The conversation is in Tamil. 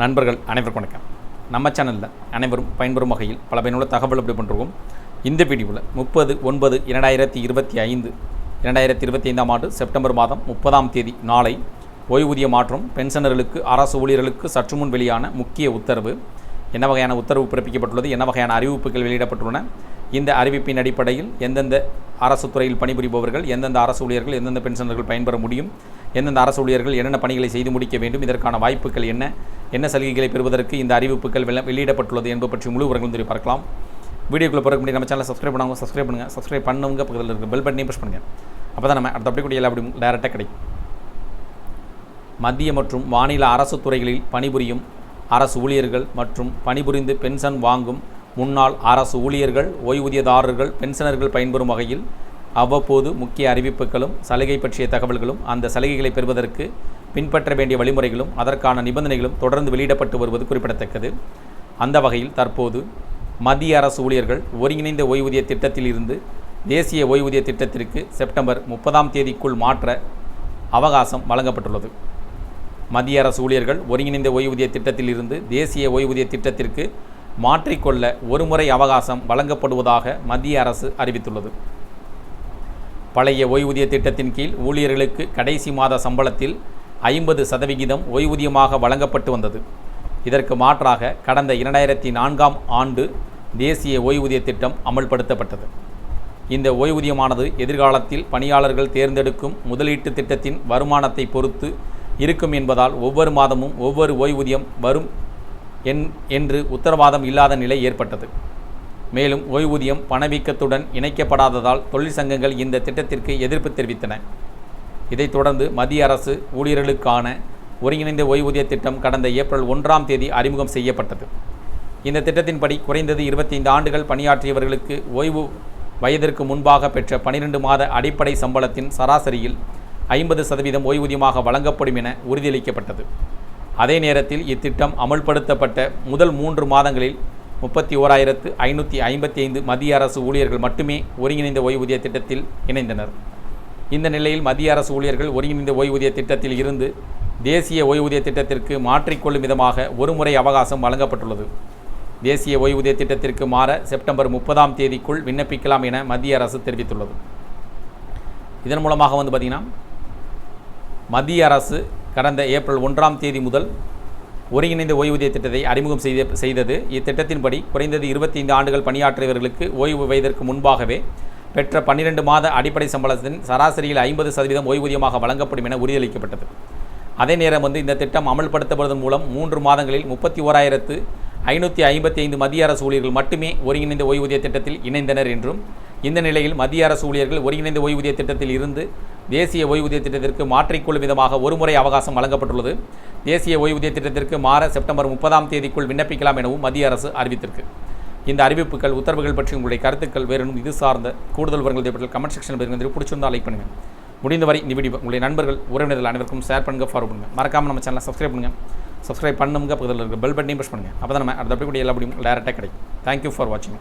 நண்பர்கள் அனைவருக்கும் வணக்கம். நம்ம சேனலில் அனைவரும் பயன்பெறும் வகையில் பல பயனுள்ள தகவல் அப்படி பண்ணுறோம் இந்த வீடியோவில் முப்பது ஒன்பது இரண்டாயிரத்தி இருபத்தி ஐந்து இரண்டாயிரத்தி இருபத்தி ஐந்தாம் ஆண்டு செப்டம்பர் மாதம் முப்பதாம் தேதி நாளை ஓய்வூதிய மாற்றம் பென்ஷனர்களுக்கு அரசு ஊழியர்களுக்கு சற்று முன் வெளியான முக்கிய உத்தரவு. என்ன வகையான உத்தரவு பிறப்பிக்கப்பட்டுள்ளது? என்ன வகையான அறிவிப்புகள் வெளியிடப்பட்டுள்ளன? இந்த அறிவிப்பின் அடிப்படையில் எந்தெந்த அரசு துறையில் பணிபுரிபவர்கள் எந்தெந்த அரசு ஊழியர்கள் எந்தெந்த பென்ஷனர்கள் பயன்பெற முடியும் எந்தெந்த அரசு ஊழியர்கள் என்னென்ன பணிகளை செய்து முடிக்க வேண்டும் இதற்கான வாய்ப்புகள் என்ன என்ன சலுகைகளை பெறுவதற்கு இந்த அறிவிப்புகள் வெளியிடப்பட்டுள்ளது என்பது பற்றி முழு விவரங்களும் தெரிய பார்க்கலாம். வீடியோக்குள்ளே போகிறக்கு முன்னாடி நம்ம சேனலை சப்ஸ்கிரைப் பண்ணுவாங்க சப்ஸ்கிரைப் பண்ணுங்கள் சப்ஸ்கிரைப் பண்ணுங்க பக்கத்தில் இருக்க பெல் பட்டனையும் ப்ரெஸ் பண்ணுங்கள் அப்போ தான் நம்ம அடுத்த அப்படி கூட எல்லா அப்படி டேரெக்டாக கிடைக்கும். மத்திய மற்றும் மாநில அரசு துறைகளில் பணிபுரியும் அரசு ஊழியர்கள் மற்றும் பணிபுரிந்து பென்ஷன் வாங்கும் முன்னாள் அரசு ஊழியர்கள் ஓய்வூதியதாரர்கள் பென்ஷனர்கள் பயன்பெறும் வகையில் அவ்வப்போது முக்கிய அறிவிப்புகளும் சலுகை பற்றிய தகவல்களும் அந்த சலுகைகளை பெறுவதற்கு பின்பற்ற வேண்டிய வழிமுறைகளும் அதற்கான நிபந்தனைகளும் தொடர்ந்து வெளியிடப்பட்டு வருவது குறிப்பிடத்தக்கது. அந்த வகையில் தற்போது மத்திய அரசு ஊழியர்கள் ஒருங்கிணைந்த ஓய்வூதிய திட்டத்தில் இருந்து தேசிய ஓய்வூதிய திட்டத்திற்கு செப்டம்பர் முப்பதாம் தேதிக்குள் மாற்ற அவகாசம் வழங்கப்பட்டுள்ளது. மத்திய அரசு ஊழியர்கள் ஒருங்கிணைந்த ஓய்வூதிய திட்டத்தில் இருந்து தேசிய ஓய்வூதிய திட்டத்திற்கு மாற்றிக்கொள்ள ஒருமுறை அவகாசம் வழங்கப்படுவதாக மத்திய அரசு அறிவித்துள்ளது. பழைய ஓய்வூதிய திட்டத்தின் கீழ் ஊழியர்களுக்கு கடைசி மாத சம்பளத்தில் ஐம்பது சதவிகிதம் ஓய்வூதியமாக வழங்கப்பட்டு வந்தது. இதற்கு மாற்றாக கடந்த இரண்டாயிரத்தி நான்காம் ஆண்டு தேசிய ஓய்வூதிய திட்டம் அமல்படுத்தப்பட்டது. இந்த ஓய்வூதியமானது எதிர்காலத்தில் பணியாளர்கள் தேர்ந்தெடுக்கும் முதலீட்டு திட்டத்தின் வருமானத்தை பொறுத்து இருக்கும் என்பதால் ஒவ்வொரு மாதமும் ஒவ்வொரு ஓய்வூதியம் வரும் என் என்று உத்தரவாதம் இல்லாத நிலை ஏற்பட்டது. மேலும் ஓய்வூதியம் பணவீக்கத்துடன் இணைக்கப்படாததால் தொழிற்சங்கங்கள் இந்த திட்டத்திற்கு எதிர்ப்பு தெரிவித்தன. இதைத் தொடர்ந்து மத்திய அரசு ஊழியர்களுக்கான ஒருங்கிணைந்த ஓய்வூதிய திட்டம் கடந்த ஏப்ரல் ஒன்றாம் தேதி அறிமுகம் செய்யப்பட்டது. இந்த திட்டத்தின்படி குறைந்தது 25 ஆண்டுகள் பணியாற்றியவர்களுக்கு ஓய்வு வயதிற்கு முன்பாக பெற்ற 12 மாத அடிப்படை சம்பளத்தின் சராசரியில் ஐம்பது சதவீதம் ஓய்வூதியமாக வழங்கப்படும் என உறுதியளிக்கப்பட்டது. அதே நேரத்தில் இத்திட்டம் அமல்படுத்தப்பட்ட முதல் மூன்று மாதங்களில் முப்பத்தி ஓராயிரத்து ஐநூற்றி ஐம்பத்தி ஐந்து மத்திய அரசு ஊழியர்கள் மட்டுமே ஒருங்கிணைந்த ஓய்வூதிய திட்டத்தில் இணைந்தனர். இந்த நிலையில் மத்திய அரசு ஊழியர்கள் ஒருங்கிணைந்த ஓய்வூதிய திட்டத்தில் இருந்து தேசிய ஓய்வூதிய திட்டத்திற்கு மாற்றிக்கொள்ளும் விதமாக ஒருமுறை அவகாசம் வழங்கப்பட்டுள்ளது. தேசிய ஓய்வூதிய திட்டத்திற்கு மாற செப்டம்பர் முப்பதாம் தேதிக்குள் விண்ணப்பிக்கலாம் என மத்திய அரசு தெரிவித்துள்ளது. இதன் மூலமாக வந்து பார்த்திங்கன்னா மத்திய அரசு கடந்த ஏப்ரல் ஒன்றாம் தேதி முதல் ஒருங்கிணைந்த ஓய்வூதிய திட்டத்தை அறிமுகம் செய்த செய்தது. இத்திட்டத்தின்படி குறைந்தது 25 ஆண்டுகள் பணியாற்றியவர்களுக்கு ஓய்வு வயதிற்கு முன்பாகவே பெற்ற 12 மாத அடிப்படை சம்பளத்தின் சராசரியில் ஐம்பது சதவீதம் ஓய்வூதியமாக வழங்கப்படும் என உறுதியளிக்கப்பட்டது. அதே நேரம் வந்து இந்த திட்டம் அமல்படுத்தப்படுவதன் மூலம் மூன்று மாதங்களில் முப்பத்தி ஓராயிரத்து ஐநூற்றி ஐம்பத்தி ஐந்து மத்திய அரசு ஊழியர்கள் மட்டுமே ஒருங்கிணைந்த ஓய்வூதிய திட்டத்தில் இணைந்தனர் என்றும் இந்த நிலையில் மத்திய அரசு ஊழியர்கள் ஒருங்கிணைந்த ஓய்வூதிய திட்டத்தில் இருந்து தேசிய ஓய்வூதிய திட்டத்திற்கு மாற்றிக்கொள்ளும் விதமாக ஒருமுறை அவகாசம் வழங்கப்பட்டுள்ளது. தேசிய ஓய்வூதிய திட்டத்திற்கு மாற செப்டம்பர் முப்பதாம் தேதிக்குள் விண்ணப்பிக்கலாம் எனவும் மத்திய அரசு அறிவித்திருக்கு. இந்த அறிவிப்புகள் உத்தரவுகள் பற்றி உங்களுடைய கருத்துக்கள் வேறும் இது சார்ந்த கூடுதல் விவரங்கள் தேவைப்பட்ட கமெண்ட் செக்ஷன் பதிவு பிடிச்சிருந்தால் லைக் பண்ணுங்கள் முடிந்தவரை இந்த வீடியோ உங்களுடைய நண்பர்கள் உறவினர்கள் அனைவருக்கும் ஷேர் பண்ணுங்கள் ஃபாலோ பண்ணுங்கள் மறக்காமல் நம்ம சேனலை சப்ஸ்கிரைப் பண்ணுங்கள் சப்ஸ்கிரைப் பண்ணுங்க பக்கத்தில் இருக்க பெல் பட்டனையும் ப்ரெஸ் பண்ணுங்கள் அப்போ தான் நம்ம அடுத்த அப்படி எல்லா முடியும் டேரெக்டாக கிடைக்கும். தேங்க்யூ ஃபார் வாட்சிங்